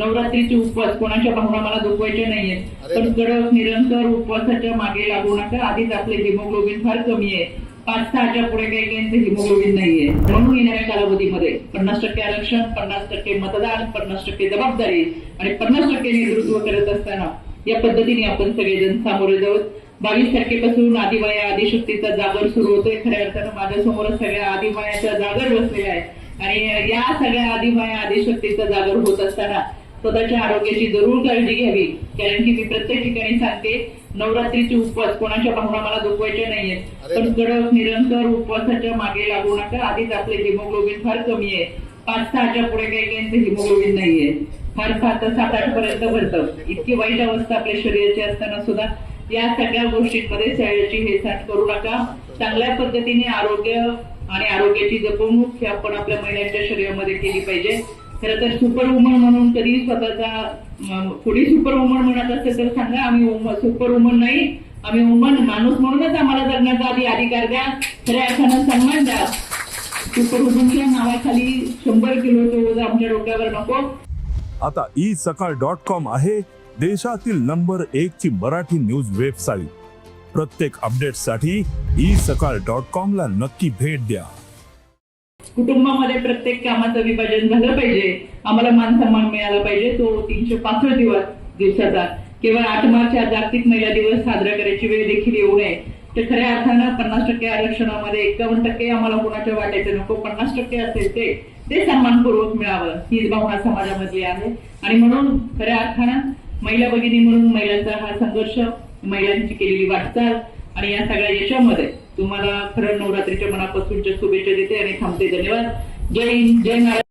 नवरात्रीचे उपवास कोणाच्या भावना मला दुखवायच्या नाहीयेत. पण कडक निरंतर उपवासाच्या मागे लागू नका आधीच आपले हिमोग्लोबिन फार कमी आहे. पाच सहाच्या पुढे काही काहींचं हिमोग्लोबिन नाहीये. म्हणून येणाऱ्या कालावधीमध्ये पन्नास टक्के आरक्षण पन्नास टक्के मतदान पन्नास टक्के जबाबदारी आणि पन्नास टक्के नेतृत्व करत असताना या पद्धतीने आपण सगळेजण सामोरे जाऊ बावीस तारखेपासून आदिवाया आदिशक्तीचा जागर सुरू होतोय. खऱ्या अर्थानं माझ्यासमोरच सगळ्या आदिवायाच्या जागर बसलेल्या आहेत आणि या सगळ्या आदिवाया आदिशक्तीचा जागर होत असताना स्वतःच्या आरोग्याची जरूर काळजी घ्यावी. कारण की मी प्रत्येक ठिकाणी सांगते नवरात्रीचे उपवास कोणाच्या भावना मला दुखवायच्या नाहीयेत. पण कडक निरंतर उपवासाच्या मागे लागू नका. आधीच आपले हिमोग्लोबिन फार कमी आहे. पाच सहाच्या पुढे काही काहींचं हिमोग्लोबिन नाहीये. फार फार तर सात आठ पर्यंत भरतं. इतकी वाईट अवस्था आपल्या शरीराची असताना सुद्धा या सगळ्या गोष्टींमध्ये शरीराची हेळसांड करू नका. चांगल्या पद्धतीने आरोग्य आणि आरोग्याची जपवणूक ही आपण आपल्या महिलांच्या शरीरामध्ये केली पाहिजे. खरं तर सुपर वुमन म्हणून कधी स्वतःचा पुढे थोडी सुपर वुमन म्हणत असेल तर सांगा आम्ही सुपर वुमन नाही आम्ही वुमन माणूस म्हणूनच आम्हाला जगण्याचा आधी अधिकार द्या. खऱ्या अर्थानं सन्मान द्या. सुपर वुमनच्या नावाखाली शंभर किलो तो आमच्या डोक्यावर नको. आता ई सकाळ डॉट कॉम आहे देशातील नंबर एक ची मराठी न्यूज वेबसाईट. प्रत्येक अपडेटसाठी ई सकाळ डॉट कॉम ला नक्की भेट द्या. कुटुंबामध्ये प्रत्येक कामाचं विभाजन झालं पाहिजे. आम्हाला मान सन्मान मिळाला पाहिजे. तो तीनशे पासष्ट दिवस दिवसाचा. केवळ आठ मार्च हा जागतिक महिला दिवस साजरा करायची वेळ देखील येऊ नये. तर खऱ्या अर्थानं पन्नास टक्के आरक्षणामध्ये एकावन्न टक्के आम्हाला कोणाच्या वाटायचं नको पन्नास टक्के असेल ते ते सन्मानपूर्वक मिळावं. हीच भावना समाजामधली आहे. आणि म्हणून खऱ्या अर्थानं महिला भगिनी म्हणून महिलांचा हा संघर्ष महिलांची केलेली वाटचाल आणि या सगळ्या यशामध्ये तुम्हाला खरं नवरात्रीच्या मनापासूनच्या शुभेच्छा देते आणि थांबते. धन्यवाद. जय हिंद जय महाराष्ट्र